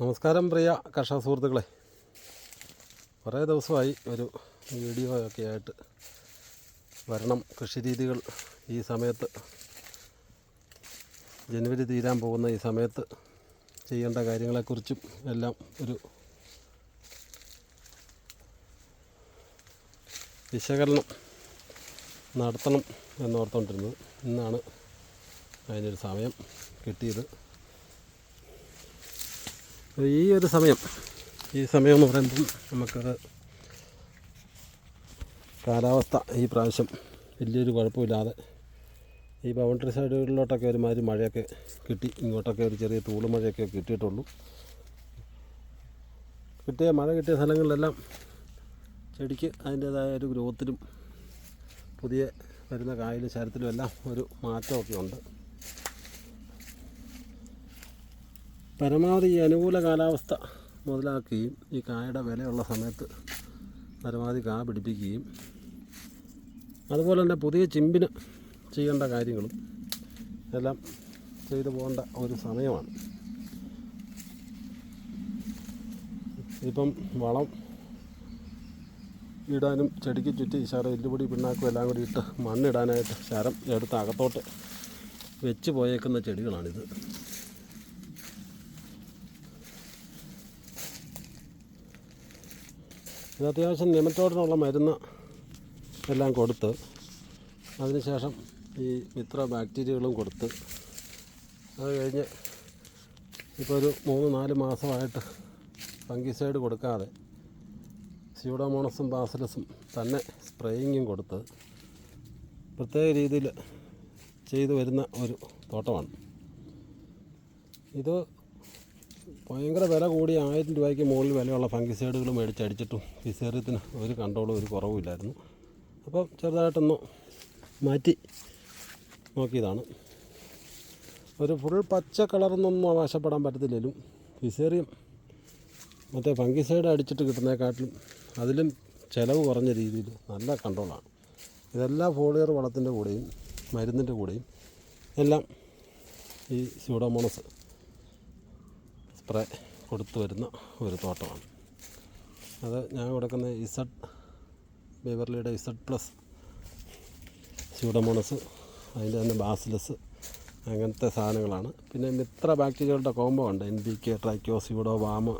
നമസ്കാരം പ്രിയ കർഷക സുഹൃത്തുക്കളെ. കുറേ ദിവസമായി ഒരു വീഡിയോ ഒക്കെ ആയിട്ട് വരണം കൃഷി രീതികൾ ഈ സമയത്ത്. ജനുവരി തീരാൻ പോകുന്ന ഈ സമയത്ത് ചെയ്യേണ്ട കാര്യങ്ങളെക്കുറിച്ചും എല്ലാം ഒരു വിശകലനം നടത്തണം എന്നോർത്തുകൊണ്ടിരുന്നത് ഇന്നാണ് അതിനൊരു സമയം കിട്ടിയത്. ഈ ഒരു സമയം ഈ സമയം എന്ന് പറയുമ്പം നമുക്കത് കാലാവസ്ഥ ഈ പ്രാവശ്യം വലിയൊരു കുഴപ്പമില്ലാതെ ഈ ബൗണ്ടറി സൈഡുകളിലോട്ടൊക്കെ ഒരുമാതിരി മഴയൊക്കെ കിട്ടി. ഇങ്ങോട്ടൊക്കെ ഒരു ചെറിയ തൂൾ മഴയൊക്കെ കിട്ടിയിട്ടുള്ളൂ. കിട്ടിയ മഴ കിട്ടിയ സ്ഥലങ്ങളിലെല്ലാം ചെടിക്ക് അതിന്റേതായ ഒരു ഗ്രോത്തിലും പുതിയ വരുന്ന കായലും ശരത്തിലും എല്ലാം ഒരു മാറ്റമൊക്കെ ഉണ്ട്. പരമാവധി ഈ അനുകൂല കാലാവസ്ഥ മുതലാക്കുകയും ഈ കായയുടെ വിലയുള്ള സമയത്ത് പരമാവധി കാ പിടിപ്പിക്കുകയും അതുപോലെ തന്നെ പുതിയ ചിമ്പിന് ചെയ്യേണ്ട കാര്യങ്ങളും എല്ലാം ചെയ്തു പോകേണ്ട ഒരു സമയമാണ്. ഇപ്പം വളം ഇടാനും ചെടിക്ക് ചുറ്റി ശരം എല്ലുപൊടി പിണ്ണാക്കും എല്ലാം കൂടി ഇട്ട് മണ്ണിടാനായിട്ട് ശരം എടുത്ത് അകത്തോട്ട് വെച്ച് പോയേക്കുന്ന ചെടികളാണിത്. ഇത് അത്യാവശ്യം നെമറ്റോഡിനുള്ള മരുന്ന് എല്ലാം കൊടുത്ത് അതിനുശേഷം ഈ മിത്ര ബാക്ടീരിയകളും കൊടുത്ത് അത് കഴിഞ്ഞ് ഇപ്പോൾ ഒരു മൂന്ന് നാല് മാസമായിട്ട് ഫംഗിസൈഡ് കൊടുക്കാതെ സ്യൂഡോമോണസും ബാസിലസും തന്നെ സ്പ്രേയിങ്ങും കൊടുത്ത് പ്രത്യേക രീതിയിൽ ചെയ്തു വരുന്ന ഒരു തോട്ടമാണ്. ഇത് ഭയങ്കര വില കൂടി ആയിരം രൂപയ്ക്ക് മുകളിൽ വിലയുള്ള ഫംഗിസൈഡുകൾ മേടിച്ചടിച്ചിട്ടും ഫിസേറിയത്തിന് ഒരു കൺട്രോളും ഒരു കുറവുമില്ലായിരുന്നു. അപ്പോൾ ചെറുതായിട്ടൊന്ന് മാറ്റി നോക്കിയതാണ്. ഒരു ഫുൾ പച്ച കളറൊന്നും അവകാശപ്പെടാൻ പറ്റത്തില്ലെങ്കിലും ഫിസേറിയം മറ്റേ ഫംഗിസൈഡ് അടിച്ചിട്ട് കിട്ടുന്നതിനെക്കാട്ടിലും അതിലും ചിലവ് കുറഞ്ഞ രീതിയിൽ നല്ല കൺട്രോളാണ് ഇതെല്ലാം ഫോളിയർ വളത്തിന്റെ കൂടെയും മരുന്നിന്റെ കൂടെയും എല്ലാം ഈ സ്യൂഡോമോണസ് സ്പ്രേ കൊടുത്തു വരുന്ന ഒരു തോട്ടമാണ്. അത് ഞാൻ കൊടുക്കുന്ന ഇസഡ് ബേവർലിയുടെ ഇസഡ് പ്ലസ് സ്യൂഡമോണസ് അതിന്റെ തന്നെ ബാസിലസ് അങ്ങനത്തെ സാധനങ്ങളാണ്. പിന്നെ മിത്ര ബാക്ടീരിയകളുടെ കോംബോ ഉണ്ട്. N B K tricho pseudo വാമ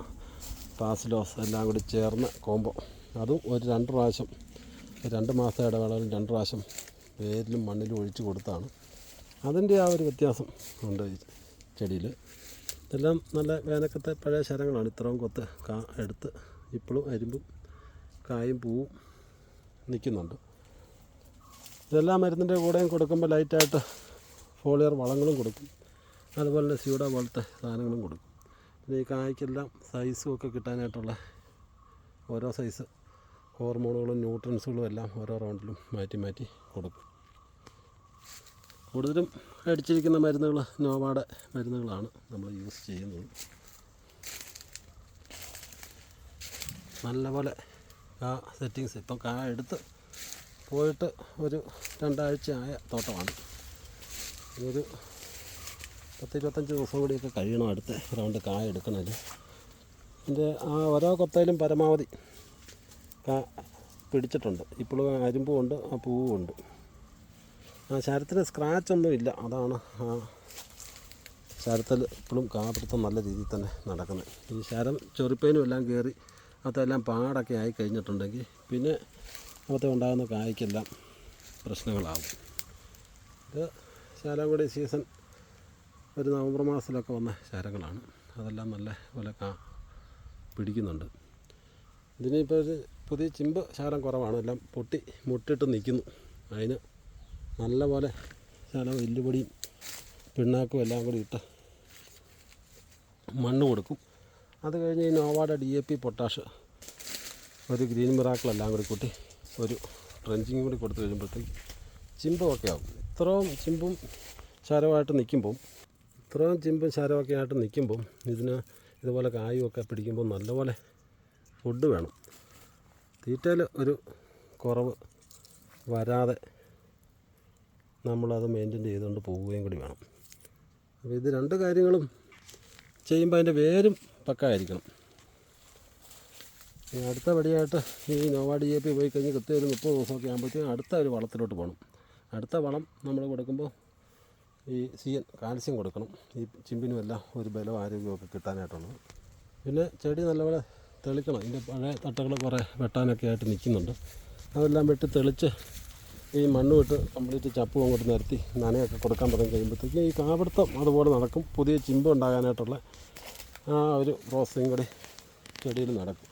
പാസിലോസ് എല്ലാം കൂടി ചേർന്ന കോംബോ. അതും ഒരു രണ്ട് പ്രാവശ്യം രണ്ട് മാസം ഇടവേളകളിൽ രണ്ട് പ്രാവശ്യം വേരിലും മണ്ണിലും ഒഴിച്ചു കൊടുത്താണ്. അതിന്റെ ആ ഒരു വ്യത്യാസം ഉണ്ട് ചെടിയിൽ. ഇതെല്ലാം നല്ല വേനൽക്കത്തെ പഴയ ശരങ്ങളാണ്. ഇത്രയും കൊത്ത് കാ എടുത്ത് ഇപ്പോഴും അരിമ്പും കായും പൂവും നിൽക്കുന്നുണ്ട്. ഇതെല്ലാം മരുന്നിന്റെ കൂടെയും കൊടുക്കുമ്പോൾ ലൈറ്റായിട്ട് ഫോളിയർ വളങ്ങളും കൊടുക്കും. അതുപോലെ തന്നെ സ്യൂഡ പോലത്തെ സാധനങ്ങളും കൊടുക്കും. പിന്നെ ഈ കായ്ക്കെല്ലാം സൈസും ഒക്കെ കിട്ടാനായിട്ടുള്ള ഓരോ സൈസ് ഹോർമോണുകളും ന്യൂട്രൻസുകളും എല്ലാം ഓരോ റൗണ്ടിലും മാറ്റി മാറ്റി കൊടുക്കും. കൂടുതലും അടിച്ചിരിക്കുന്ന മരുന്നുകൾ നോവാടെ മരുന്നുകളാണ് നമ്മൾ യൂസ് ചെയ്യുന്നത്. നല്ലപോലെ ആ സെറ്റിങ്സ് ഇപ്പം കാ എടുത്ത് പോയിട്ട് ഒരു രണ്ടാഴ്ച ആയ തോട്ടമാണ്. ഒരു പത്ത് ഇരുപത്തഞ്ച് ദിവസം കൂടിയൊക്കെ കഴിയണം അടുത്ത റൗണ്ട് കായ എടുക്കണമെങ്കിൽ എന്റെ ആ ഓരോ കൊത്തയിലും പരമാവധി കാ പിടിച്ചിട്ടുണ്ട്. ഇപ്പോഴും അരിമ്പും ആ പൂവും ഉണ്ട്. ആ ശരത്തിന് സ്ക്രാച്ച് ഒന്നും ഇല്ല. അതാണ് ആ ശരത്തിൽ ഇപ്പോഴും കാപ്പിടുത്തം നല്ല രീതിയിൽ തന്നെ നടക്കുന്നത് ഈ ശരം ചെറുപ്പേനും എല്ലാം കയറി അതെല്ലാം പാടൊക്കെ ആയി കഴിഞ്ഞിട്ടുണ്ടെങ്കിൽ പിന്നെ അകത്തെ ഉണ്ടാകുന്ന കായ്ക്കെല്ലാം പ്രശ്നങ്ങളാകും. ഇത് ശാലംകുടി സീസൺ ഒരു നവംബർ മാസത്തിലൊക്കെ വന്ന ശരങ്ങളാണ്. അതെല്ലാം നല്ല പോലെ കാ പിടിക്കുന്നുണ്ട്. ഇതിനിപ്പോൾ ഒരു പുതിയ ചിമ്പ് ശാലം കുറവാണ്. എല്ലാം പൊട്ടി മുട്ടിട്ട് നിൽക്കുന്നു അതിന് നല്ല പോലെ ശാലം എല്ലുപൊടിയും പിണ്ണാക്കും എല്ലാം കൂടി ഇട്ട് മണ്ണ് കൊടുക്കും. അത് കഴിഞ്ഞ് ഈ നോവാഡ ഡി എ പി പൊട്ടാഷ് ഒരു ഗ്രീൻ മിറാക്കളെല്ലാം കൂടി കൂട്ടി ഒരു ട്രെഞ്ചിങ് കൂടി കൊടുത്തു കഴിയുമ്പോഴത്തേക്ക് ചിമ്പമൊക്കെ ആവും. ഇത്രയും ചിമ്പും ശരമായിട്ട് നിൽക്കുമ്പം ഇത്രയും ചിമ്പും ശരമൊക്കെ ആയിട്ട് നിൽക്കുമ്പം ഇതിന് ഇതുപോലെ കായുമൊക്കെ പിടിക്കുമ്പോൾ നല്ലപോലെ ഫുഡ് വേണം. തീറ്റയിൽ ഒരു കുറവ് വരാതെ നമ്മളത് മെയിന്റെയിൻ ചെയ്തുകൊണ്ട് പോവുകയും കൂടി വേണം. അപ്പോൾ ഇത് രണ്ട് കാര്യങ്ങളും ചെയ്യുമ്പോൾ അതിന്റെ വേരും പക്കായിരിക്കണം. അടുത്ത പടിയായിട്ട് ഈ നോവാ ഡി എ പി പോയി കഴിഞ്ഞ് കൃത്യം ഒരു മുപ്പത് ദിവസമൊക്കെ ആകുമ്പോഴത്തേക്കും അടുത്ത ഒരു വളത്തിലോട്ട് പോകണം അടുത്ത വളം നമ്മൾ കൊടുക്കുമ്പോൾ ഈ സി എൻ കാൽസ്യം കൊടുക്കണം. ഈ ചിമ്പിനുമെല്ലാം ഒരു ബലം ആരോഗ്യമൊക്കെ കിട്ടാനായിട്ടുള്ളത്. പിന്നെ ചെടി നല്ലപോലെ തെളിക്കണം. ഇതിന്റെ പഴയ തട്ടകൾ കുറേ വെട്ടാനൊക്കെ ആയിട്ട് നിൽക്കുന്നുണ്ട് അതെല്ലാം വെട്ടി തെളിച്ച് ഈ മണ്ണ് വിട്ട് കംപ്ലീറ്റ് ചപ്പും അങ്ങോട്ട് നിരത്തി നനയൊക്കെ കൊടുക്കാൻ തുടങ്ങി കഴിയുമ്പോഴത്തേക്കും ഈ കാപിടുത്തം അതുപോലെ നടക്കും. പുതിയ ചിമ്പ് ഉണ്ടാകാനായിട്ടുള്ള ആ ഒരു പ്രോസസ്സും കൂടി ചെടിയിൽ നടക്കും.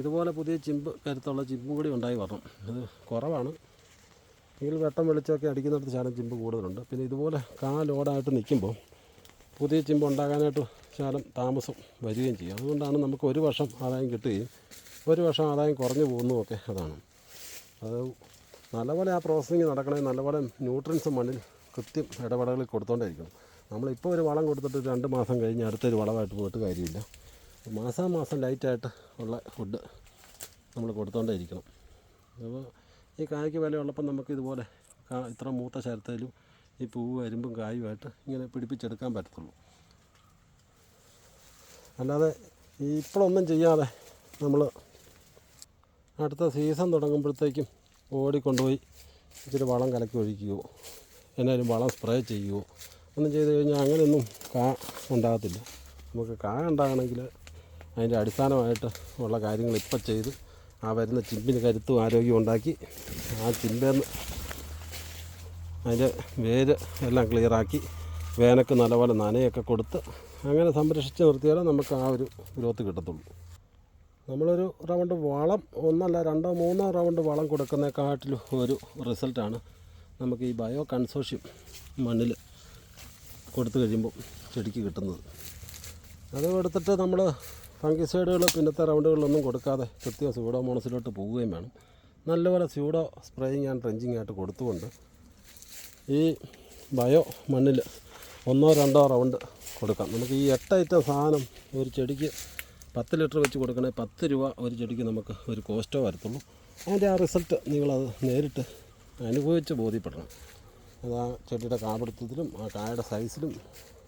ഇതുപോലെ പുതിയ ചിമ്പ് കരുത്തുള്ള ചിമ്പും കൂടി ഉണ്ടായി വരണം. അത് കുറവാണ്. എങ്കിൽ വെട്ടം വെളിച്ചമൊക്കെ അടിക്കുന്നിടത്ത് ശാലം ചിമ്പ് കൂടുതലുണ്ട്. പിന്നെ ഇതുപോലെ കാ ലോഡായിട്ട് നിൽക്കുമ്പോൾ പുതിയ ചിമ്പ് ഉണ്ടാകാനായിട്ട് ശാലം താമസം വരികയും ചെയ്യും. അതുകൊണ്ടാണ് നമുക്ക് ഒരു വർഷം ആദായം കിട്ടുകയും ഒരു വർഷം ആദായം കുറഞ്ഞു പോകുന്നതുമൊക്കെ അതാണ്. അത് നല്ലപോലെ ആ പ്രോസസ്സിങ് നടക്കണമെങ്കിൽ നല്ലപോലെ ന്യൂട്രിയൻസ് മണ്ണിൽ കൃത്യം ഇടപെടലിൽ കൊടുത്തോണ്ടിരിക്കണം. നമ്മളിപ്പോൾ ഒരു വളം കൊടുത്തിട്ട് രണ്ട് മാസം കഴിഞ്ഞ് അടുത്തൊരു വളമായിട്ട് പോയിട്ട് കാര്യമില്ല. മാസാമാസം ലൈറ്റായിട്ട് ഉള്ള ഫുഡ് നമ്മൾ കൊടുത്തോണ്ടേ ഇരിക്കണം അപ്പോൾ ഈ കായ്ക്ക് വില ഉള്ളപ്പോൾ നമുക്ക് ഇതുപോലെ ഇത്ര മൂത്ത ശരത്തേലും ഈ പൂവ് അരുമ്പും കായുമായിട്ട് ഇങ്ങനെ പിടിപ്പിച്ചെടുക്കാൻ പറ്റത്തുള്ളൂ. അല്ലാതെ ഇപ്പോഴൊന്നും ചെയ്യാതെ നമ്മൾ അടുത്ത സീസൺ തുടങ്ങുമ്പോഴത്തേക്കും ഓടിക്കൊണ്ടുപോയി ഇച്ചിരി വളം കലക്കി ഒഴിക്കുകയോ എന്നാലും വളം സ്പ്രേ ചെയ്യുകയോ ഒന്നും ചെയ്ത് കഴിഞ്ഞാൽ അങ്ങനെയൊന്നും കാ ഉണ്ടാകത്തില്ല. നമുക്ക് കാ ഉണ്ടാകണമെങ്കിൽ അതിന്റെ അടിസ്ഥാനമായിട്ട് ഉള്ള കാര്യങ്ങൾ ഇപ്പം ചെയ്ത് ആ വരുന്ന ചിമ്പിന് കരുത്തും ആരോഗ്യവും ഉണ്ടാക്കി ആ ചിമ്പേന്ന് അതിന്റെ വേര് എല്ലാം ക്ലിയറാക്കി വേനക്ക് നല്ലപോലെ നനയൊക്കെ കൊടുത്ത് അങ്ങനെ സംരക്ഷിച്ച് നിർത്തിയാലേ നമുക്ക് ആ ഒരു ഗ്രോത്ത് കിട്ടത്തുള്ളൂ. നമ്മളൊരു റൗണ്ട് വളം ഒന്നല്ല രണ്ടോ മൂന്നോ റൗണ്ട് വളം കൊടുക്കുന്നതിനെക്കാട്ടിലും ഒരു റിസൾട്ടാണ് നമുക്ക് ഈ ബയോ കൺസോഷ്യം മണ്ണിൽ കൊടുത്തു കഴിയുമ്പോൾ ചെടിക്ക് കിട്ടുന്നത്. അത് എടുത്തിട്ട് നമ്മൾ ഫംഗിസൈഡുകൾ പിന്നത്തെ റൗണ്ടുകളിലൊന്നും കൊടുക്കാതെ കൃത്യം സ്യൂഡോമോണസിലോട്ട് പോവുകയും വേണം. നല്ലപോലെ സ്യൂഡോ സ്പ്രേയിങ് ആൻഡ് ട്രെഞ്ചിങ് ആയിട്ട് കൊടുത്തുകൊണ്ട് ഈ ബയോ മണ്ണിൽ ഒന്നോ രണ്ടോ റൗണ്ട് കൊടുക്കാം. നമുക്ക് ഈ എട്ട് സാധനം ഒരു ചെടിക്ക് പത്ത് ലിറ്റർ വെച്ച് കൊടുക്കണേ പത്ത് രൂപ ഒരു ചെടിക്ക് നമുക്ക് ഒരു കോസ്റ്റോ വരത്തുള്ളൂ. അതിന്റെ ആ റിസൾട്ട് നിങ്ങളത് നേരിട്ട് അനുഭവിച്ച് ബോധ്യപ്പെടണം. അത് ആ ചെടിയുടെ കാപിടുത്തത്തിലും ആ കായയുടെ സൈസിലും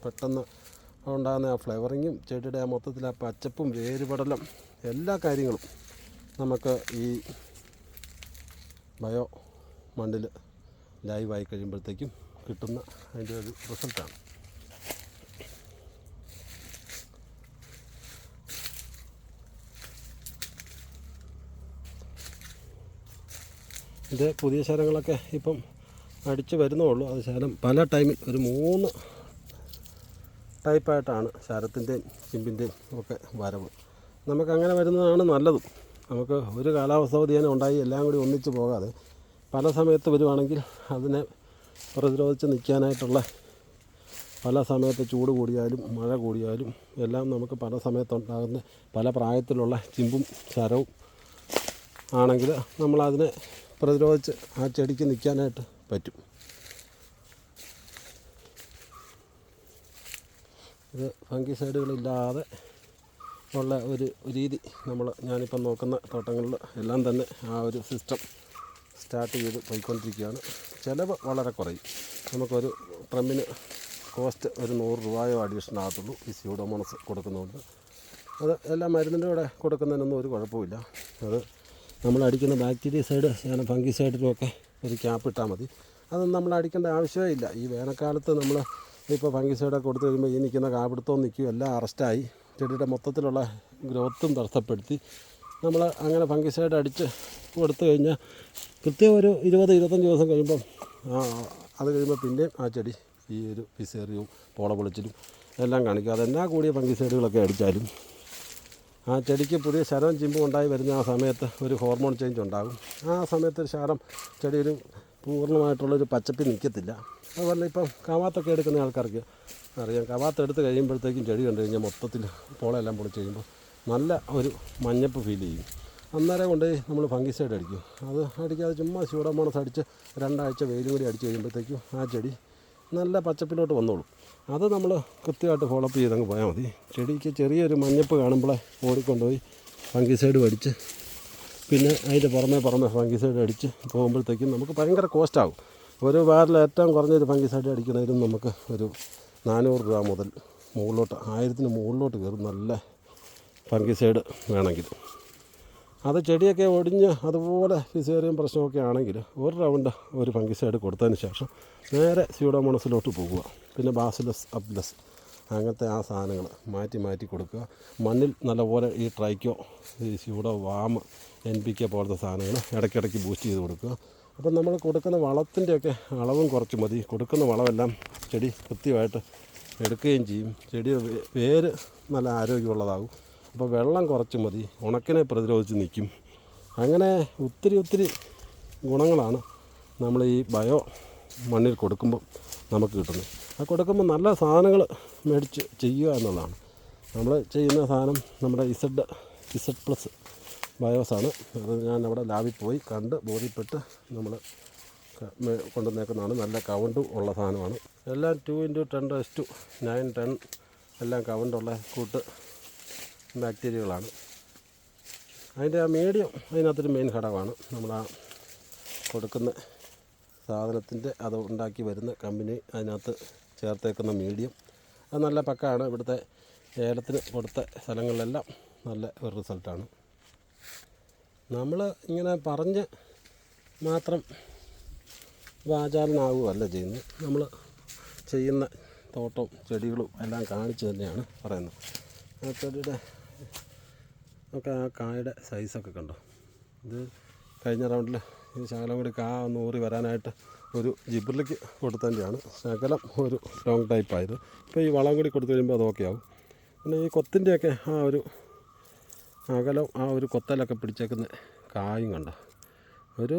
പെട്ടെന്ന് ഉണ്ടാകുന്ന ആ ഫ്ലേവറിങ്ങും ചെടിയുടെ ആ മൊത്തത്തിൽ ആ പച്ചപ്പും വേരുപടലും എല്ലാ കാര്യങ്ങളും നമുക്ക് ഈ ബയോ മണ്ണിൽ ലൈവായി കഴിയുമ്പോഴത്തേക്കും കിട്ടുന്ന അതിന്റെ ഒരു റിസൾട്ടാണ് ഇത് പുതിയ ശരങ്ങളൊക്കെ ഇപ്പം അടിച്ച് വരുന്നേ ഉള്ളൂ അത് ശരം പല ടൈമിൽ ഒരു മൂന്ന് ടൈപ്പായിട്ടാണ് ശരത്തിന്റെയും ചിമ്പിന്റെയും ഒക്കെ വരവ്. നമുക്കങ്ങനെ വരുന്നതാണ് നല്ലതും. നമുക്ക് ഒരു കാലാവസ്ഥ വ്യതിയാനം ഉണ്ടായി എല്ലാം കൂടി ഒന്നിച്ച് പോകാതെ പല സമയത്ത് വരുവാണെങ്കിൽ അതിനെ പ്രതിരോധിച്ച് നിൽക്കാനായിട്ടുള്ള പല സമയത്ത് ചൂട് കൂടിയാലും മഴ കൂടിയാലും എല്ലാം നമുക്ക് പല സമയത്തുണ്ടാകുന്ന പല പ്രായത്തിലുള്ള ചിമ്പും ശരവും ആണെങ്കിൽ നമ്മളതിനെ പ്രതിരോധിച്ച് ആ ചെടിക്ക് നിൽക്കാനായിട്ട് പറ്റും. ഇത് ഫംഗിസൈഡുകളില്ലാതെ ഉള്ള ഒരു രീതി നമ്മൾ ഞാനിപ്പം നോക്കുന്ന തോട്ടങ്ങളിൽ എല്ലാം തന്നെ ആ ഒരു സിസ്റ്റം സ്റ്റാർട്ട് ചെയ്ത് പോയിക്കൊണ്ടിരിക്കുകയാണ്. ചിലവ് വളരെ കുറയും. നമുക്കൊരു ട്രമ്മിന് കോസ്റ്റ് ഒരു നൂറ് രൂപയോ അഡീഷണൽ ആകത്തുള്ളൂ. ഈ സ്യൂഡോമോണസ് കൊടുക്കുന്നതുകൊണ്ട്. അത് എല്ലാ മരുന്നിന്റെ കൂടെ കൊടുക്കുന്നതിനൊന്നും ഒരു കുഴപ്പമില്ല അത് നമ്മൾ അടിക്കുന്ന ബാക്ടീരിയ സൈഡ് ഞാൻ ഫംഗി സൈഡിലുമൊക്കെ ഒരു ക്യാപ്പ് ഇട്ടാൽ മതി. അതൊന്നും നമ്മൾ അടിക്കേണ്ട ആവശ്യമേ ഇല്ല ഈ വേനൽക്കാലത്ത് നമ്മൾ ഇപ്പോൾ ഫംഗി സൈഡൊക്കെ കൊടുത്തു കഴിയുമ്പോൾ ഈ നിൽക്കുന്ന കാപിടുത്തവും നിൽക്കും എല്ലാം അറസ്റ്റായി ചെടിയുടെ മൊത്തത്തിലുള്ള ഗ്രോത്തും തടസ്സപ്പെടുത്തി. നമ്മൾ അങ്ങനെ ഫംഗി സൈഡ് അടിച്ച് കൊടുത്തു കഴിഞ്ഞാൽ കൃത്യം ഒരു ഇരുപത് ഇരുപത്തഞ്ച് ദിവസം കഴിയുമ്പം അത് കഴിയുമ്പോൾ പിന്നെയും ആ ചെടി ഈ ഒരു പിസേറിയവും പോള പൊളിച്ചിലും എല്ലാം കാണിക്കും. അതെന്നാ കൂടിയ ഫംഗിസൈഡുകളൊക്കെ അടിച്ചാലും ആ ചെടിക്ക് പുതിയ ശരവും ചിമ്പും ഉണ്ടായി വരുന്ന ആ സമയത്ത് ഒരു ഹോർമോൺ ചേഞ്ച് ഉണ്ടാകും. ആ സമയത്ത് ഒരു ശരം ചെടി ഒരു പൂർണമായിട്ടുള്ളൊരു പച്ചപ്പ് നിൽക്കത്തില്ല. അതുപോലെ ഇപ്പം കവാത്തൊക്കെ എടുക്കുന്ന ആൾക്കാർക്ക് അറിയാം. കവാത്ത് എടുത്ത് കഴിയുമ്പോഴത്തേക്കും ചെടി കണ്ടു കഴിഞ്ഞാൽ മൊത്തത്തിൽ പോളെല്ലാം പൊളിച്ച് കഴിയുമ്പോൾ നല്ല ഒരു മഞ്ഞപ്പ് ഫീൽ ചെയ്യും. അന്നേരം കൊണ്ട് നമ്മൾ ഫംഗിസൈഡ് അടിക്കും. അത് അടിക്കാതെ ചുമ്മാ സ്യൂഡോമോണസ് അടിച്ച് രണ്ടാഴ്ച വെയിലും കൂടി അടിച്ച് കഴിയുമ്പോഴത്തേക്കും ആ ചെടി നല്ല പച്ചപ്പിലോട്ട് വന്നോളും. അത് നമ്മൾ കൃത്യമായിട്ട് ഫോളോ അപ്പ് ചെയ്തങ്ങ് പോയാൽ മതി. ചെടിക്ക് ചെറിയൊരു മഞ്ഞപ്പ് കാണുമ്പോൾ ഓടിക്കൊണ്ടുപോയി ഫംഗിസൈഡ് അടിച്ച് പിന്നെ അതിന്റെ പുറമേ പുറമേ ഫംഗിസൈഡ് അടിച്ച് പോകുമ്പോഴത്തേക്കും നമുക്ക് ഭയങ്കര കോസ്റ്റാകും ഒരു ബാറിൽ ഏറ്റവും കുറഞ്ഞൊരു ഫംഗിസൈഡ് അടിക്കുന്നതിലും നമുക്ക് ഒരു നാനൂറ് രൂപ മുതൽ മുകളിലോട്ട് ആയിരത്തിന് മുകളിലോട്ട് കയറും നല്ല ഫംഗിസൈഡ് വേണമെങ്കിൽ. അത് ചെടിയൊക്കെ ഒടിഞ്ഞ് അതുപോലെ ഫിസേറിയം പ്രശ്നമൊക്കെ ആണെങ്കിൽ ഒരു റൗണ്ട് ഒരു ഫംഗിസൈഡ് കൊടുത്തതിന് ശേഷം നേരെ സ്യൂഡോമോണസിലോട്ട് പോകുക. പിന്നെ ബാസിലസ് അബ്ലസ് അങ്ങനത്തെ ആ സാധനങ്ങൾ മാറ്റി മാറ്റി കൊടുക്കുക. മണ്ണിൽ നല്ലപോലെ ഈ ട്രൈക്കോ ഈ സ്യൂഡോ വാം എൻ പി കെ പോലത്തെ സാധനങ്ങൾ ഇടയ്ക്കിടയ്ക്ക് ബൂസ്റ്റ് ചെയ്ത് കൊടുക്കുക. അപ്പം നമ്മൾ കൊടുക്കുന്ന വളത്തിന്റെയൊക്കെ അളവും കുറച്ച് മതി. കൊടുക്കുന്ന വളമെല്ലാം ചെടി കൃത്യമായിട്ട് എടുക്കുകയും ചെയ്യും. ചെടി വേര് നല്ല ആരോഗ്യമുള്ളതാകും. അപ്പോൾ വെള്ളം കുറച്ച് മതി. ഉണക്കിനെ പ്രതിരോധിച്ച് നിൽക്കും. അങ്ങനെ ഒത്തിരി ഒത്തിരി ഗുണങ്ങളാണ് നമ്മൾ ഈ ബയോ മണ്ണിൽ കൊടുക്കുമ്പോൾ നമുക്ക് കിട്ടുന്നത്. ആ കൊടുക്കുമ്പോൾ നല്ല സാധനങ്ങൾ മേടിച്ച് ചെയ്യുക എന്നുള്ളതാണ്. നമ്മൾ ചെയ്യുന്ന സാധനം നമ്മുടെ ഇസഡ് ഇസഡ് പ്ലസ് ബയോസാണ് അത് ഞാൻ അവിടെ ലാബിൽ പോയി കണ്ട് ബോധ്യപ്പെട്ട് നമ്മൾ കൊണ്ടുവന്നേക്കുന്നതാണ്. നല്ല കവണ്ട് ഉള്ള സാധനമാണ്. എല്ലാം two into ten to nine ten എല്ലാം കൗണ്ടുള്ള കൂട്ട് ബാക്ടീരിയകളാണ്. അതിന്റെ ആ മീഡിയം അതിനകത്തൊരു മെയിൻ ഘടകമാണ് നമ്മൾ ആ കൊടുക്കുന്ന സാധനത്തിന്റെ അത് ഉണ്ടാക്കി വരുന്ന കമ്പനി അതിനകത്ത് ചേർത്തേക്കുന്ന മീഡിയം. അത് നല്ല പക്കാണ്. ഇവിടുത്തെ ഏലത്തിന് കൊടുത്ത സ്ഥലങ്ങളിലെല്ലാം നല്ല ഒരു റിസൾട്ടാണ്. നമ്മൾ ഇങ്ങനെ പറഞ്ഞ് മാത്രം വാചാലനാവുകയല്ല ചെയ്യുന്നത്. നമ്മൾ ചെയ്യുന്ന തോട്ടവും ചെടികളും എല്ലാം കാണിച്ച് തന്നെയാണ് പറയുന്നത്. ആ ചെടിയുടെ ഒക്കെ ആ കായുടെ സൈസൊക്കെ കണ്ടോ? ഇത് കഴിഞ്ഞ റൗണ്ടിൽ ഈ ശകലം കൂടി കാ ഒന്ന് ഊറി വരാനായിട്ട് ഒരു ജിബ്രിലേക്ക് കൊടുത്തതിന്റെയാണ്. ശകലം ഒരു ലോങ് ടൈപ്പായത് ഇപ്പോൾ ഈ വളം കൂടി കൊടുത്തു കഴിയുമ്പോൾ അത് ഓക്കെ ആവും. പിന്നെ ഈ കൊത്തിന്റെയൊക്കെ ആ ഒരു അകലം ആ ഒരു കൊത്തലൊക്കെ പിടിച്ചേക്കുന്ന കായും കണ്ടോ? ഒരു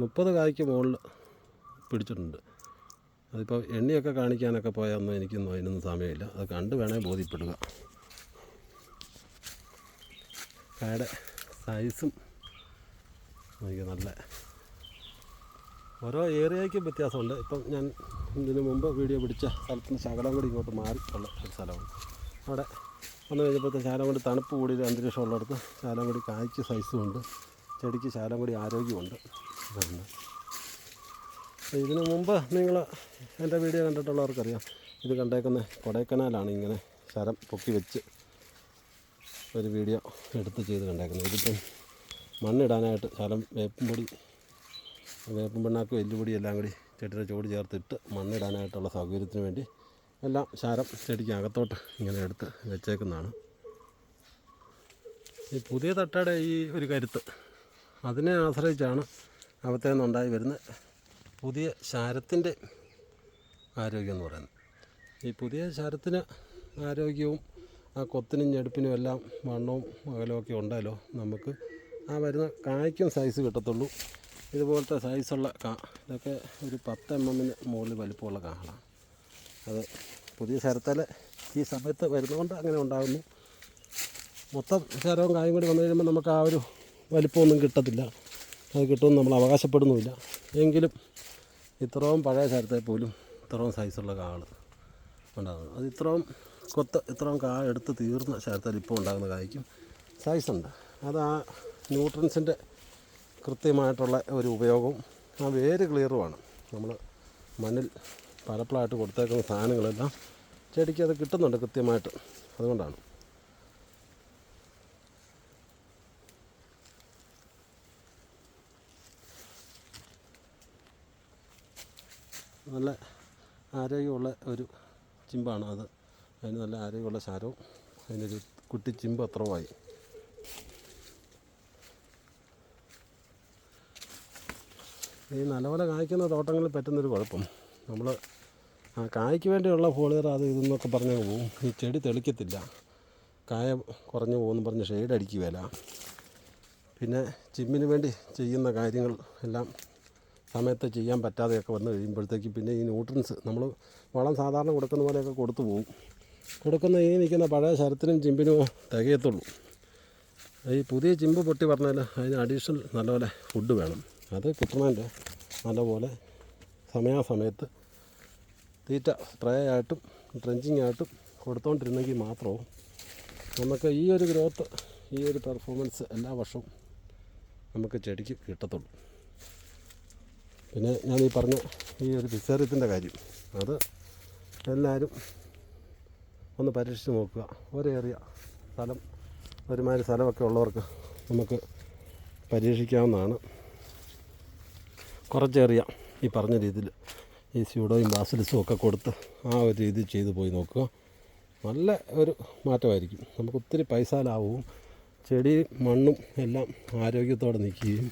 മുപ്പത് കായ്ക്ക് മുകളിൽ പിടിച്ചിട്ടുണ്ട്. അതിപ്പോൾ എണ്ണിയൊക്കെ കാണിക്കാനൊക്കെ പോയാൽ ഒന്നും എനിക്കൊന്നും അതിനൊന്നും സമയമില്ല. അത് കണ്ട് വേണേൽ ബോധ്യപ്പെടുക. കായുടെ സൈസും. എനിക്ക് നല്ല. ഓരോ ഏരിയയ്ക്കും വ്യത്യാസമുണ്ട്. ഇപ്പം ഞാൻ ഇതിനു മുമ്പ് വീഡിയോ പിടിച്ച സ്ഥലത്ത് നിന്ന് ശകലം കൂടി ഇങ്ങോട്ട് മാറി ഉള്ള ഒരു സ്ഥലമാണ്. അവിടെ വന്നു കഴിഞ്ഞപ്പോഴത്തെ ശാലം കൂടി തണുപ്പ് കൂടി അന്തരീക്ഷം ഉള്ളിടത്ത് ശാലം കൂടി സൈസും ഉണ്ട് ചെടിക്ക് ശാലം കൂടി ആരോഗ്യമുണ്ട്. ഇതിനു മുമ്പ് നിങ്ങൾ എന്റെ വീഡിയോ കണ്ടിട്ടുള്ളവർക്കറിയാം. ഇത് കണ്ടേക്കുന്ന കൊടൈക്കനാലാണ് ഇങ്ങനെ ശരം പൊക്കി വെച്ച് ഒരു വീഡിയോ എടുത്ത് ചെയ്ത് കണ്ടേക്കുന്നത്. ഇതിപ്പം മണ്ണിടാനായിട്ട് ശകലം വേപ്പും പൊടി വേപ്പും പിണ്ണാക്കും എല്ലുപൊടി എല്ലാം കൂടി ചെടിയുടെ ചോട് ചേർത്തിട്ട് മണ്ണിടാനായിട്ടുള്ള സൗകര്യത്തിന് വേണ്ടി എല്ലാം ശാരം ചെടിക്ക് അകത്തോട്ട് ഇങ്ങനെ എടുത്ത് വെച്ചേക്കുന്നതാണ്. ഈ പുതിയ തട്ടയുടെ ഈ ഒരു കരുത്ത് അതിനെ ആശ്രയിച്ചാണ് അകത്തേ നിന്നുണ്ടായി വരുന്ന പുതിയ ശാരത്തിന്റെ ആരോഗ്യം എന്ന് പറയുന്നത്. ഈ പുതിയ ശാരത്തിന് ആരോഗ്യവും ആ കൊത്തിനും ഞെടുപ്പിനും എല്ലാം വണ്ണവും അകലമൊക്കെ ഉണ്ടല്ലോ നമുക്ക്. ആ വരുന്ന കായ്ക്കും സൈസ് കിട്ടത്തുള്ളൂ. ഇതുപോലത്തെ സൈസുള്ള കാ ഇതൊക്കെ ഒരു പത്ത് എം എമ്മിന് മുകളിൽ വലിപ്പമുള്ള കാളാണ് അത് പുതിയ ശരത്തല ഈ സമയത്ത് വരുന്നതുകൊണ്ട് അങ്ങനെ ഉണ്ടാകുന്നു മൊത്തം ശരവും കായും കൂടി വന്നു കഴിയുമ്പോൾ നമുക്ക് ആ ഒരു വലിപ്പമൊന്നും കിട്ടത്തില്ല. അത് കിട്ടുമെന്ന് നമ്മൾ അവകാശപ്പെടുന്നുമില്ല. എങ്കിലും ഇത്രയും പഴയ ശരത്തെ പോലും ഇത്രയും സൈസുള്ള കാൾ ഉണ്ടാകുന്നത് അത് ഇത്രയും കൊത്ത് ഇത്രയും കാ എടുത്ത് തീർന്ന ശരത്തിൽ ഇപ്പോൾ ഉണ്ടാകുന്ന കായ്ക്കും സൈസുണ്ട് അത് ആ ന്യൂട്രൻസിന്റെ കൃത്യമായിട്ടുള്ള ഒരു ഉപയോഗവും ആ വേര് ക്ലിയറുമാണ് നമ്മൾ മണ്ണിൽ പലപ്പോഴായിട്ട് കൊടുത്തേക്കുന്ന സാധനങ്ങളെല്ലാം ചെടിക്ക് അത് കിട്ടുന്നുണ്ട് കൃത്യമായിട്ട്. അതുകൊണ്ടാണ്. നല്ല ആരോഗ്യമുള്ള ഒരു ചിമ്പാണ് അത്. അതിന് നല്ല ആരോഗ്യമുള്ള ശാരവും അതിനൊരു കുട്ടി ചിമ്പ് അത്രമായി ഈ നല്ലപോലെ കായ്ക്കുന്ന തോട്ടങ്ങളിൽ പറ്റുന്നൊരു കുഴപ്പം. നമ്മൾ ആ കായ്ക്ക് വേണ്ടിയുള്ള ഫോളിയർ അത് ഇതെന്നൊക്കെ പറഞ്ഞ് പോവും. ഈ ചെടി തെളിക്കത്തില്ല. കായ കുറഞ്ഞു പോകുമെന്ന് പറഞ്ഞ് ഷെയ്ഡ് അടിക്കുകയില്ല പിന്നെ ചിമ്മിന് വേണ്ടി ചെയ്യുന്ന കാര്യങ്ങൾ എല്ലാം സമയത്ത് ചെയ്യാൻ പറ്റാതെയൊക്കെ വന്നു കഴിയുമ്പോഴത്തേക്ക് പിന്നെ ഈ ന്യൂട്രൻസ് നമ്മൾ വളം സാധാരണ കൊടുക്കുന്ന പോലെയൊക്കെ കൊടുത്തു പോകും കൊടുക്കുന്ന ഈ നിൽക്കുന്ന പഴയ ശരത്തിനും ചിമ്പിനും തികയത്തുള്ളൂ. ഈ പുതിയ ചിമ്പ് പൊട്ടി പറഞ്ഞാൽ അതിന് അഡീഷണൽ നല്ലപോലെ ഫുഡ് വേണം. അത് കുട്ടണേന്റെ നല്ലപോലെ സമയാസമയത്ത് തീറ്റ സ്പ്രേ ആയിട്ടും ട്രെഞ്ചിങ് ആയിട്ടും കൊടുത്തോണ്ടിരുന്നെങ്കിൽ മാത്രവും നമുക്ക് ഈ ഒരു ഗ്രോത്ത് ഈ ഒരു പെർഫോമൻസ് എല്ലാ വർഷവും നമുക്ക് ചെടിക്ക് കിട്ടത്തുള്ളൂ. പിന്നെ ഞാൻ ഈ പറഞ്ഞ ഈ ഒരു ഫിസേറിയത്തിന്റെ കാര്യം. അത് എല്ലാവരും ഒന്ന് പരീക്ഷിച്ച് നോക്കുക. ഒരേറിയ സ്ഥലം ഒരുമാതിരി സ്ഥലമൊക്കെ ഉള്ളവർക്ക് നമുക്ക് പരീക്ഷിക്കാവുന്നതാണ്. കുറച്ചേറിയ ഈ പറഞ്ഞ രീതിയിൽ ഈ സ്യൂഡോയും ബാസിലിസും ഒക്കെ കൊടുത്ത് ആ ഒരു രീതി ചെയ്തു പോയി നോക്കുക. നല്ല ഒരു മാറ്റമായിരിക്കും. നമുക്ക് ഒത്തിരി പൈസ ലാഭവും ചെടി മണ്ണും എല്ലാം ആരോഗ്യത്തോടെ നിൽക്കുകയും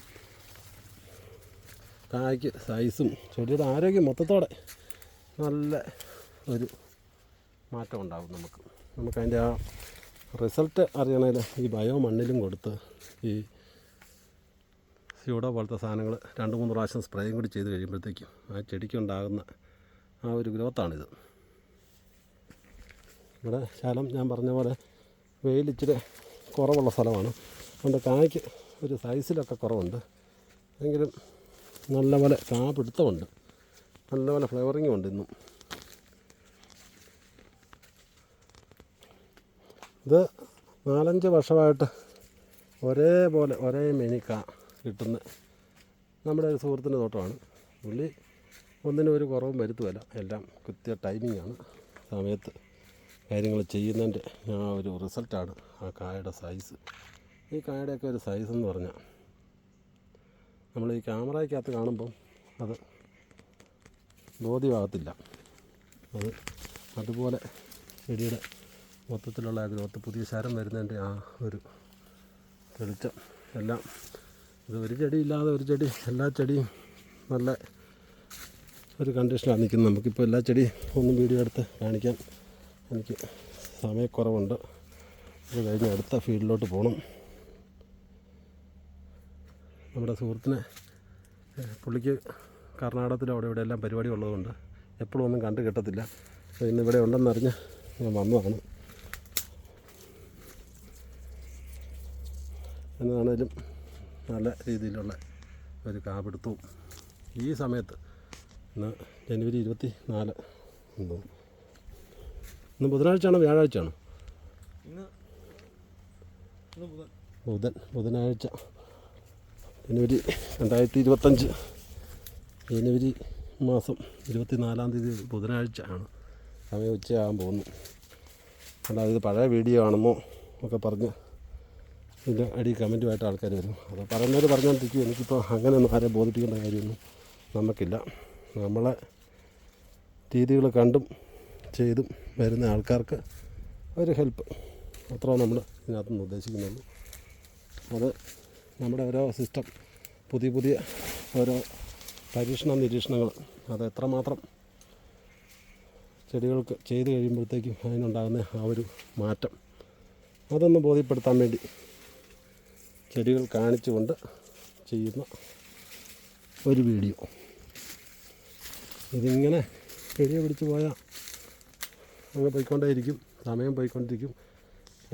കായ്ക്ക് സൈസും ചെടിയുടെ ആരോഗ്യം മൊത്തത്തോടെ നല്ല ഒരു മാറ്റം ഉണ്ടാകും നമുക്ക്. നമുക്കതിന്റെ ആ റിസൾട്ട് അറിയണമെങ്കിൽ ഈ ബയോ മണ്ണിലും കൊടുത്ത് ഈ സ്യൂഡോ പോലത്തെ സാധനങ്ങൾ രണ്ട് മൂന്ന് പ്രാവശ്യം സ്പ്രേയും കൂടി ചെയ്ത് കഴിയുമ്പോഴത്തേക്കും ആ ചെടിക്കുണ്ടാകുന്ന ആ ഒരു ഗ്രോത്താണിത്. ഇവിടെ ശാലം ഞാൻ പറഞ്ഞ പോലെ വെയിലിച്ചിരി കുറവുള്ള സ്ഥലമാണ്. അതുകൊണ്ട് കായ്ക്ക് ഒരു സൈസിലൊക്കെ കുറവുണ്ട്. എങ്കിലും നല്ലപോലെ കാ പിടുത്തമുണ്ട്. നല്ലപോലെ ഫ്ലേവറിങ്ങും ഉണ്ട് ഇന്നും. ഇത് നാലഞ്ച് വർഷമായിട്ട് ഒരേപോലെ ഒരേ മെനിക്ക കിട്ടുന്ന നമ്മുടെ ഒരു സുഹൃത്തിന്റെ തോട്ടമാണ്. പുള്ളി ഒന്നിനും ഒരു കുറവും വരുത്തുമല്ല എല്ലാം കൃത്യ ടൈമിങ്ങാണ് സമയത്ത് കാര്യങ്ങൾ ചെയ്യുന്നതിന്റെ ആ ഒരു റിസൾട്ടാണ് ആ കായയുടെ സൈസ് ഈ കായയുടെയൊക്കെ ഒരു സൈസ് എന്ന് പറഞ്ഞാൽ നമ്മൾ ഈ ക്യാമറയ്ക്കകത്ത് കാണുമ്പം അത് ബോധ്യമാകത്തില്ല. അത് അതുപോലെ ചെടിയുടെ മൊത്തത്തിലുള്ള ആ ഗ്രോത്ത് പുതിയ ശരം വരുന്നതിന്റെ ആ ഒരു തെളിച്ചം. എല്ലാം ഇത് ഒരു ചെടി ഇല്ലാതെ ഒരു ചെടി എല്ലാ ചെടിയും നല്ല ഒരു കണ്ടീഷനാണ് നിൽക്കുന്നത്. നമുക്കിപ്പോൾ എല്ലാ ചെടി ഒന്നും വീഡിയോ എടുത്ത് കാണിക്കാൻ എനിക്ക് സമയക്കുറവുണ്ട്. അത് കഴിഞ്ഞ് അടുത്ത ഫീൽഡിലോട്ട് പോകണം നമ്മുടെ സുഹൃത്തിനെ പുള്ളിക്ക് കർണാടകത്തിൽ അവിടെ ഇവിടെ എല്ലാം പരിപാടി ഉള്ളതുകൊണ്ട് എപ്പോഴും ഒന്നും കണ്ടു കിട്ടത്തില്ല ഇന്നിവിടെ ഉണ്ടെന്നറിഞ്ഞ് ഞാൻ വന്നതാണ്. എന്നാണേലും നല്ല രീതിയിലുള്ള ഒരു കാപിടുത്തവും. ഈ സമയത്ത് ഇന്ന് ജനുവരി ഇരുപത്തി നാല് ഇന്ന് ബുധനാഴ്ചയാണോ വ്യാഴാഴ്ചയാണോ? ബുധൻ. ബുധനാഴ്ച. ജനുവരി രണ്ടായിരത്തി ഇരുപത്തഞ്ച്. ജനുവരി മാസം ഇരുപത്തി നാലാം തീയതി ബുധനാഴ്ച ആണ് സമയം ഉച്ചയാകാൻ പോകുന്നു. അല്ലാതെ ഇത് പഴയ വീഡിയോ ആണെന്നോ ഒക്കെ പറഞ്ഞ് ഇതിന്റെ അടി കമന്റുമായിട്ട് ആൾക്കാർ വരും. അപ്പോൾ പറയുന്നവർ പറഞ്ഞുകൊണ്ടിരിക്കും എനിക്കിപ്പോൾ അങ്ങനെയൊന്നും ആരെ ബോധിപ്പിക്കേണ്ട കാര്യമൊന്നും നമുക്കില്ല. നമ്മളെ രീതികൾ കണ്ടും ചെയ്തും വരുന്ന ആൾക്കാർക്ക് ഒരു ഹെൽപ്പ്. അത്ര നമ്മൾ ഇതിനകത്ത് നിന്ന് ഉദ്ദേശിക്കുന്നുള്ളൂ. അത് നമ്മുടെ ഓരോ സിസ്റ്റം പുതിയ പുതിയ ഓരോ പരീക്ഷണ നിരീക്ഷണങ്ങൾ അത് എത്രമാത്രം ചെടികൾക്ക് ചെയ്ത് കഴിയുമ്പോഴത്തേക്കും അതിനുണ്ടാകുന്ന ആ ഒരു മാറ്റം അതൊന്ന് ബോധ്യപ്പെടുത്താൻ വേണ്ടി ചെടികൾ കാണിച്ചുകൊണ്ട് ചെയ്യുന്ന ഒരു വീഡിയോ. ഇതിങ്ങനെ ചെടിയെ പിടിച്ച് പോയാൽ അങ്ങ് പോയിക്കൊണ്ടേയിരിക്കും സമയം പോയിക്കൊണ്ടിരിക്കും.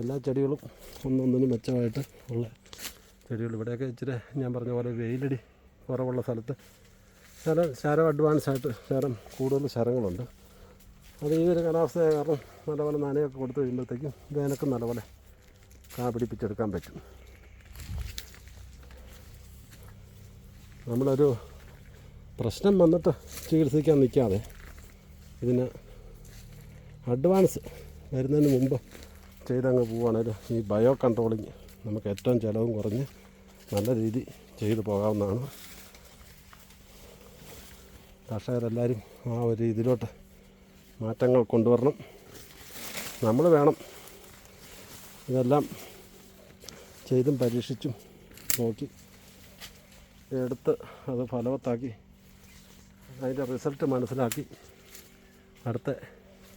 എല്ലാ ചെടികളും ഒന്നൊന്നിനും മെച്ചമായിട്ട് ഉള്ള ചെടികൾ. ഇവിടെയൊക്കെ ഇച്ചിരി ഞാൻ പറഞ്ഞ പോലെ വെയിലടി കുറവുള്ള സ്ഥലത്ത് ചില ശരം അഡ്വാൻസ് ആയിട്ട് ശരം കൂടുതൽ ശരങ്ങളുണ്ട്. അത് ഈ ഒരു കാലാവസ്ഥ കാരണം നല്ലപോലെ നനയൊക്കെ കൊടുത്തു കഴിയുമ്പോഴത്തേക്കും വേനൊക്കെ നല്ലപോലെ കാ പിടിപ്പിച്ചെടുക്കാൻ പറ്റും. നമ്മളൊരു പ്രശ്നം വന്നിട്ട് ചികിത്സിക്കാൻ നിൽക്കാതെ ഇതിന് അഡ്വാൻസ് വരുന്നതിന് മുമ്പ് ചെയ്തങ്ങ് പോവുകയാണെങ്കിൽ ഈ ബയോ കൺട്രോളിങ് നമുക്ക് ഏറ്റവും ചിലവും കുറഞ്ഞ് നല്ല രീതി ചെയ്തു പോകാവുന്നതാണ്. കർഷകരെല്ലാവരും ആ ഒരു രീതിയിലോട്ട് മാറ്റങ്ങൾ കൊണ്ടുവരണം. നമ്മൾ വേണം ഇതെല്ലാം ചെയ്തും പരീക്ഷിച്ചും നോക്കി എടുത്ത് അത് ഫലവത്താക്കി അതിന്റെ റിസൾട്ട് മനസ്സിലാക്കി അടുത്ത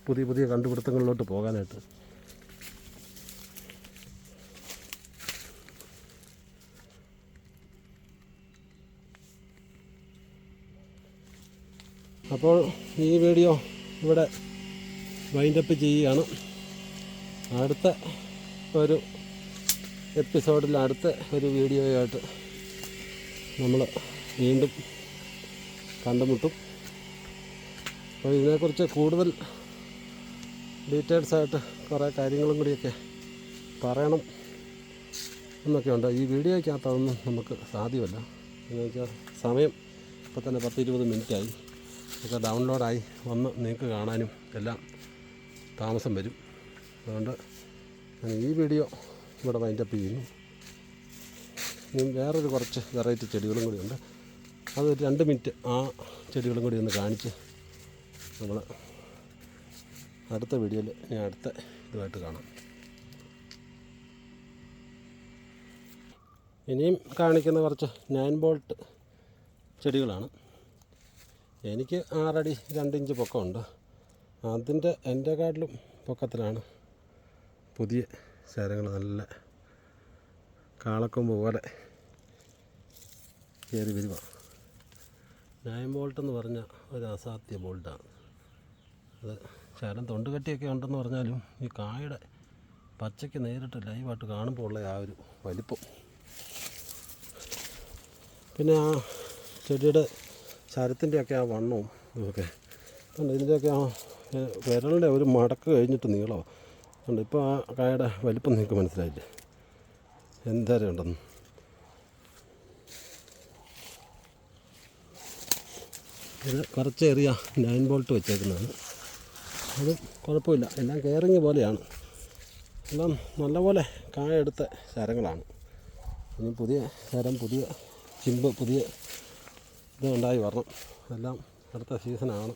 പുതിയ പുതിയ കണ്ടുപിടുത്തങ്ങളിലോട്ട് പോകാനായിട്ട്. അപ്പോൾ ഈ വീഡിയോ ഇവിടെ വൈൻഡപ്പ് ചെയ്യുകയാണ്. അടുത്ത ഒരു എപ്പിസോഡിൽ അടുത്ത ഒരു വീഡിയോയായിട്ട് നമ്മൾ വീണ്ടും കണ്ടുമുട്ടും. അപ്പോൾ ഇതിനെക്കുറിച്ച് കൂടുതൽ ഡീറ്റെയിൽസ് ആയിട്ട് കുറേ കാര്യങ്ങളും കൂടിയൊക്കെ പറയണം എന്നൊക്കെ ഉണ്ട്. ഈ വീഡിയോയ്ക്കകത്തതൊന്നും നമുക്ക് സാധ്യമല്ല. എന്ന് വെച്ചാൽ സമയം ഇപ്പോൾ തന്നെ പത്ത് ഇരുപത് മിനിറ്റായി. ഒക്കെ ഡൗൺലോഡായി വന്ന് നിങ്ങൾക്ക് കാണാനും എല്ലാം താമസം വരും. അതുകൊണ്ട് ഞാൻ ഈ വീഡിയോ ഇവിടെ വൈൻഡപ്പ് ചെയ്യുന്നു. വേറൊരു കുറച്ച് വെറൈറ്റി ചെടികളും കൂടിയുണ്ട് അത് രണ്ട് മിനിറ്റ് ആ ചെടികളും കൂടി ഒന്ന് കാണിച്ച് നമ്മൾ അടുത്ത വീഡിയോയിൽ ഞാൻ അടുത്ത ഇതുമായിട്ട് കാണാം. ഇനിയും കാണിക്കുന്ന കുറച്ച് നയൻ ബോൾട്ട് ചെടികളാണ്. എനിക്ക് ആറടി രണ്ട് ഇഞ്ച് പൊക്കമുണ്ട്. അതിന്റെ എന്റെ കാട്ടിലും പൊക്കത്തിലാണ്. പുതിയ ശരങ്ങൾ നല്ല കാളക്കൊമ്പ് പോലെ കയറി വരിക. നയൻ ബോൾട്ട് എന്ന് പറഞ്ഞ ഒരു അസാധ്യ ബോൾട്ടാണ് അത് ശരം തൊണ്ട് കെട്ടിയൊക്കെ ഉണ്ടെന്ന് പറഞ്ഞാലും ഈ കായുടെ പച്ചയ്ക്ക് നേരിട്ട് ലൈവായിട്ട് കാണുമ്പോൾ ഉള്ള ആ ഒരു വലിപ്പം. പിന്നെ ആ ചെടിയുടെ ശരത്തിന്റെയൊക്കെ ആ വണ്ണവും ഉണ്ട് ഇതിന്റെയൊക്കെ ആ വിരലിന്റെ ഒരു മടക്ക് കഴിഞ്ഞിട്ട് നീളമാണ്. ഉണ്ട് ഇപ്പോൾ ആ കായുടെ വലിപ്പം നിങ്ങൾക്ക് മനസ്സിലായില്ലേ? എന്തേരം ഉണ്ടെന്ന് ഇത് കുറച്ചേറിയ നയൻ ബോൾട്ട് വെച്ചേക്കുന്നതാണ്. അത് കുഴപ്പമില്ല. എല്ലാം കെയറിങ് പോലെയാണ്. എല്ലാം നല്ലപോലെ കായെടുത്ത ശരങ്ങളാണ് ഇനി പുതിയ ശരം പുതിയ ചിമ്പ് പുതിയ ഇത് ഉണ്ടായി വരണം. എല്ലാം അടുത്ത സീസണാണ്.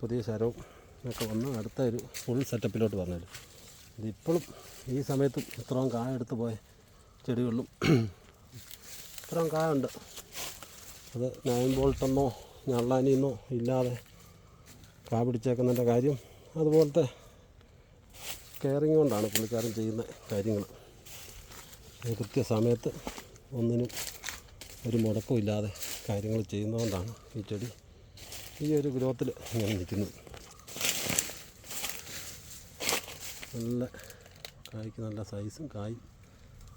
പുതിയ ശരവും ഒക്കെ വന്ന് അടുത്ത ഒരു ഫുൾ സെറ്റപ്പിലോട്ട് വന്നത് ഇതിപ്പോഴും ഈ സമയത്തും ഇത്രയും കായ എടുത്ത് പോയ ചെടികളിലും ഇത്രയും കായ ഉണ്ട് അത് നയൻ ബോൾട്ടെന്നോ ഞള്ളാനിന്നോ ഇല്ലാതെ കാ പിടിച്ചേക്കുന്നതിന്റെ കാര്യം അതുപോലത്തെ കെയറിങ് കൊണ്ടാണ് പുള്ളിക്കാരൻ ചെയ്യുന്ന കാര്യങ്ങൾ. കൃത്യസമയത്ത് ഒന്നിനും ഒരു മുടക്കവും ഇല്ലാതെ കാര്യങ്ങൾ ചെയ്യുന്നതുകൊണ്ടാണ് ഈ ചെടി ഈ ഒരു ഗ്രോത്തിൽ ഇങ്ങനെ നിൽക്കുന്നത്. നല്ല കായ്ക്ക് നല്ല സൈസും കായ്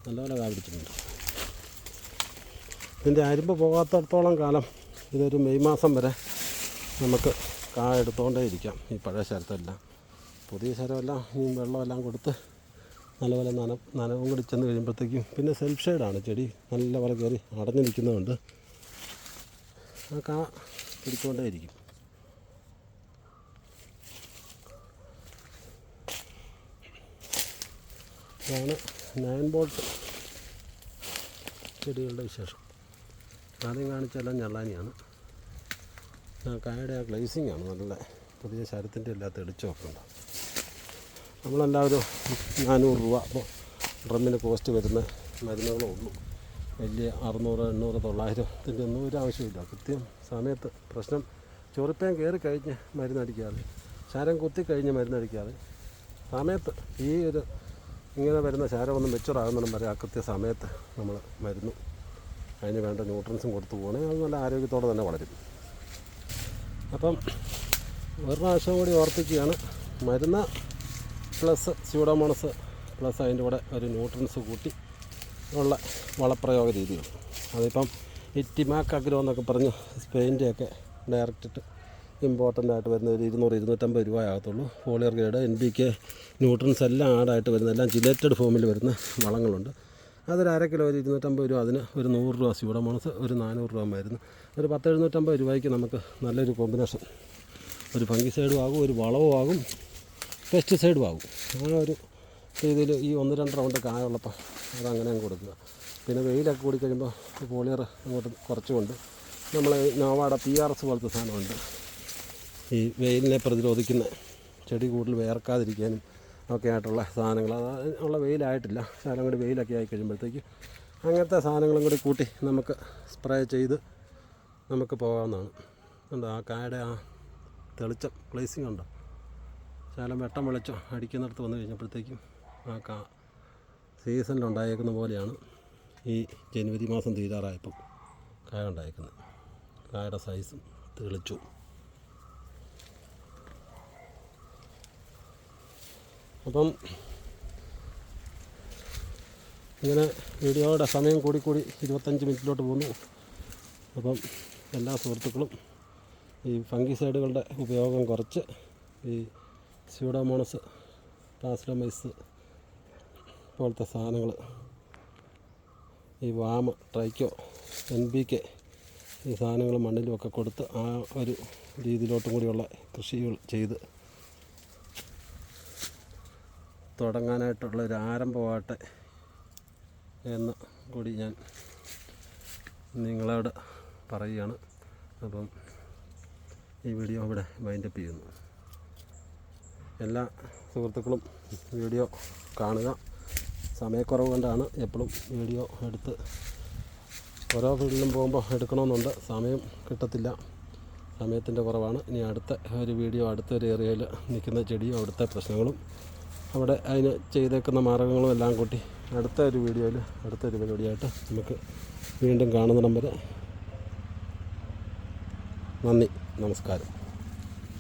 നല്ലപോലെ കായ പിടിച്ചിട്ടുണ്ട്. ഇതിന്റെ അരിമ്പ് പോകാത്തടത്തോളം കാലം ഇതൊരു മെയ് മാസം വരെ നമുക്ക് കായ എടുത്തുകൊണ്ടേ ഇരിക്കാം. ഈ പഴയ ശരത്തെല്ലാം. പുതിയ ശരമെല്ലാം ഈ വെള്ളമെല്ലാം കൊടുത്ത് നല്ലപോലെ നന നനവും കൂടി ചെന്ന് കഴിയുമ്പോഴത്തേക്കും പിന്നെ സെൽഫ് ഷെയ്ഡാണ് ചെടി നല്ലപോലെ കയറി അടഞ്ഞു നിൽക്കുന്നതുകൊണ്ട് ആ കാ പിടിച്ചുകൊണ്ടേ ഇരിക്കും. ഇതാണ് നയൻ ബോട്ട് ചെടികളുടെ വിശേഷം. ആദ്യം കാണിച്ചെല്ലാം ഞള്ളാനിയാണ്. കായയുടെ ആ ഗ്ലേസിംഗ് ആണ് നല്ല പുതിയ ശരത്തിന്റെ എല്ലാ തെളിച്ചമൊക്കെ ഉണ്ട് നമ്മളെല്ലാവരും നാനൂറ് രൂപ അപ്പോൾ ഡ്രമ്മിന് കോസ്റ്റ് വരുന്ന മരുന്നുകളേ ഉള്ളൂ. വലിയ അറുന്നൂറ് എണ്ണൂറ് തൊള്ളായിരത്തിന്റെ ഒന്നും ഒരു ആവശ്യമില്ല കൃത്യം സമയത്ത് പ്രശ്നം ചൊറിപ്പേൻ കയറി കഴിഞ്ഞ് മരുന്നടിക്കാതെ ശരം കുത്തി കഴിഞ്ഞ് മരുന്നടിക്കാതെ സമയത്ത് ഈ ഒരു ഇങ്ങനെ വരുന്ന ശാരമൊന്നും മെച്ചുറാകുന്നിടം വരെ ആ കൃത്യസമയത്ത് നമ്മൾ മരുന്നും അതിന് വേണ്ട ന്യൂട്രൻസും കൊടുത്തു പോകണമെങ്കിൽ അത് നല്ല ആരോഗ്യത്തോടെ തന്നെ വളരും. അപ്പം ഒരു പ്രാവശ്യം കൂടി ഓർപ്പിക്കുകയാണ് മരുന്ന് പ്ലസ് സ്യൂഡോമോണസ് പ്ലസ് അതിന്റെ കൂടെ ഒരു ന്യൂട്രൻസ് കൂട്ടി ഉള്ള വളപ്രയോഗ രീതികൾ. അതിപ്പം അഗ്രോ എന്നൊക്കെ പറഞ്ഞ് സ്പെയിന്റെയൊക്കെ ഡയറക്റ്റ് ഇമ്പോർട്ടന്റ് ആയിട്ട് വരുന്ന ഒരു ഇരുന്നൂറ് ഇരുന്നൂറ്റമ്പത് രൂപ ആകത്തുള്ളൂ. Foliar grade N P K nutrients എല്ലാം ആഡായിട്ട് വരുന്ന എല്ലാം ജിലേറ്റഡ് ഫോമിൽ വരുന്ന വളങ്ങളുണ്ട്. അതൊരു അര കിലോ ഒരു ഇരുന്നൂറ്റമ്പത് രൂപ അതിന് ഒരു നൂറ് രൂപ സ്യൂഡമോണസ് ഒരു നാനൂറ് രൂപ മരുന്ന്. ഒരു പത്ത് എഴുന്നൂറ്റമ്പത് രൂപയ്ക്ക് നമുക്ക് നല്ലൊരു കോമ്പിനേഷൻ ഒരു ഫംഗിസൈഡും ആകും ഒരു വളവും ആകും പെസ്റ്റിസൈഡും ആകും. ആ ഒരു രീതിയിൽ ഈ ഒന്ന് രണ്ട് റൗണ്ട് കായുള്ളപ്പോൾ അതങ്ങനെ കൊടുക്കുക. പിന്നെ വെയിലൊക്കെ കൂടി കഴിയുമ്പോൾ പോളിയർ അങ്ങോട്ട് കുറച്ചുകൊണ്ട് നമ്മൾ നോവാട പി ആർ എസ് പോലത്തെ സാധനമുണ്ട്. ഈ വെയിലിനെ പ്രതിരോധിക്കുന്ന ചെടി കൂടുതൽ വേർക്കാതിരിക്കാനും ഒക്കെ ആയിട്ടുള്ള സാധനങ്ങൾ. ഉള്ള വെയിലായിട്ടില്ല. ശകലം കൂടി വെയിലൊക്കെ ആയി കഴിയുമ്പോഴത്തേക്ക് അങ്ങനത്തെ സാധനങ്ങളും കൂടി കൂട്ടി നമുക്ക് സ്പ്രേ ചെയ്ത് നമുക്ക് പോകാവുന്നതാണ്. ഉണ്ട് ആ കായുടെ ആ തെളിച്ചം പ്ലേസിംഗ് ഉണ്ടോ? ശകലം വെട്ടം വെളിച്ചം അടിക്കുന്നിടത്ത് വന്നു കഴിഞ്ഞപ്പോഴത്തേക്കും ആ കാ സീസണിലുണ്ടായേക്കുന്ന പോലെയാണ് ഈ ജനുവരി മാസം തീരാറായപ്പം കായ ഉണ്ടായേക്കുന്നത്. കായയുടെ സൈസും തെളിച്ചു അപ്പം ഇങ്ങനെ വീഡിയോയുടെ സമയം കൂടി കൂടി ഇരുപത്തഞ്ച് മിനിറ്റിലോട്ട് പോകുന്നു. അപ്പം എല്ലാ സുഹൃത്തുക്കളും ഈ ഫംഗിസൈഡുകളുടെ ഉപയോഗം കുറച്ച് ഈ സ്യൂഡോമോണസ് പ്ലാസ്ഡോമൈസ് പോലത്തെ സാധനങ്ങൾ ഈ VAM tricho N B K ഈ സാധനങ്ങൾ മണ്ണിലുമൊക്കെ കൊടുത്ത് ആ ഒരു രീതിയിലോട്ടും കൂടിയുള്ള കൃഷികൾ ചെയ്ത് തുടങ്ങാനായിട്ടുള്ള ഒരു ആരംഭമാകട്ടെ എന്ന് കൂടി ഞാൻ നിങ്ങളോട് പറയുകയാണ്. അപ്പം ഈ വീഡിയോ ഇവിടെ വൈൻഡപ്പ് ചെയ്യുന്നു. എല്ലാ സുഹൃത്തുക്കളും വീഡിയോ കാണുക. സമയക്കുറവ് കൊണ്ടാണ് എപ്പോഴും വീഡിയോ എടുത്ത് ഓരോ ഫീൽഡിലും പോകുമ്പോൾ എടുക്കണമെന്നുണ്ട്. സമയം കിട്ടത്തില്ല. സമയത്തിന്റെ കുറവാണ്. ഇനി അടുത്ത ഒരു വീഡിയോ അടുത്തൊരു ഏരിയയിൽ നിൽക്കുന്ന ചെടിയും അവിടുത്തെ പ്രശ്നങ്ങളും അവിടെ അതിന് ചെയ്തേക്കുന്ന മാർഗങ്ങളും എല്ലാം കൂട്ടി അടുത്ത ഒരു വീഡിയോയിൽ അടുത്ത ഒരു പരിപാടിയായിട്ട് നമുക്ക് വീണ്ടും കാണുന്നിടം വരെ നന്ദി നമസ്കാരം.